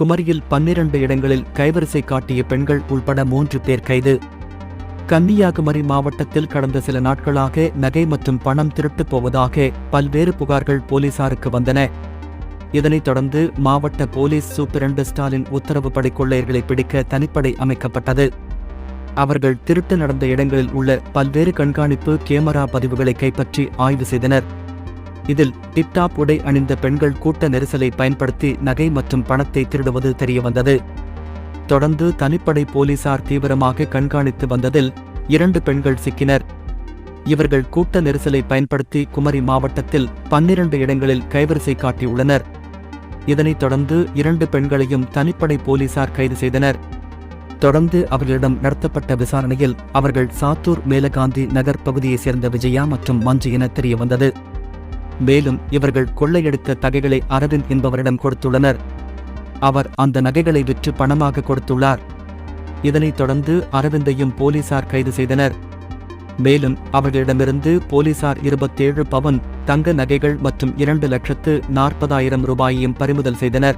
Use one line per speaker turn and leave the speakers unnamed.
குமரியில் பன்னிரண்டு இடங்களில் கைவரிசை காட்டிய பெண்கள் உள்பட மூன்று பேர் கைது. கன்னியாகுமரி மாவட்டத்தில் கடந்த சில நாட்களாக நகை மற்றும் பணம் திருட்டுப் போவதாக பல்வேறு புகார்கள் போலீசாருக்கு வந்தன. இதனைத் தொடர்ந்து மாவட்ட போலீஸ் சூப்பிரண்டு ஸ்டாலின் உத்தரவுப்படி கொள்ளையர்களை பிடிக்க தனிப்படை அமைக்கப்பட்டது. அவர்கள் திருட்டு நடந்த இடங்களில் உள்ள பல்வேறு கண்காணிப்பு கேமரா பதிவுகளை கைப்பற்றி ஆய்வு செய்தனர். இதில் டிப்டாப் உடை அணிந்த பெண்கள் கூட்ட நெரிசலை பயன்படுத்தி நகை மற்றும் பணத்தை திருடுவது தெரியவந்தது. தொடர்ந்து தனிப்படை போலீசார் தீவிரமாக கண்காணித்து வந்ததில் இரண்டு பெண்கள் சிக்கினர். இவர்கள் கூட்ட நெரிசலை பயன்படுத்தி குமரி மாவட்டத்தில் பன்னிரண்டு இடங்களில் கைவரிசை காட்டியுள்ளனர் இதனைத் தொடர்ந்து இரண்டு பெண்களையும் தனிப்படை போலீசார் கைது செய்தனர். தொடர்ந்து அவர்களிடம் நடத்தப்பட்ட விசாரணையில் அவர்கள் சாத்தூர் மேலகாந்தி நகர் பகுதியைச் சேர்ந்த விஜயா மற்றும் மஞ்சு என தெரியவந்தது. மேலும் இவர்கள் கொள்ளையடித்த தகைகளை அரவிந்த் என்பவரிடம் கொடுத்துள்ளனர். அவர் அந்த நகைகளை விற்று பணமாக கொடுத்துள்ளார். இதனைத் தொடர்ந்து அரவிந்தையும் போலீசார் கைது செய்தனர். மேலும் அவர்களிடமிருந்து போலீசார் இருபத்தேழு பவன் தங்க நகைகள் மற்றும் இரண்டு லட்சத்து நாற்பதாயிரம் ரூபாயையும் பறிமுதல் செய்தனர்.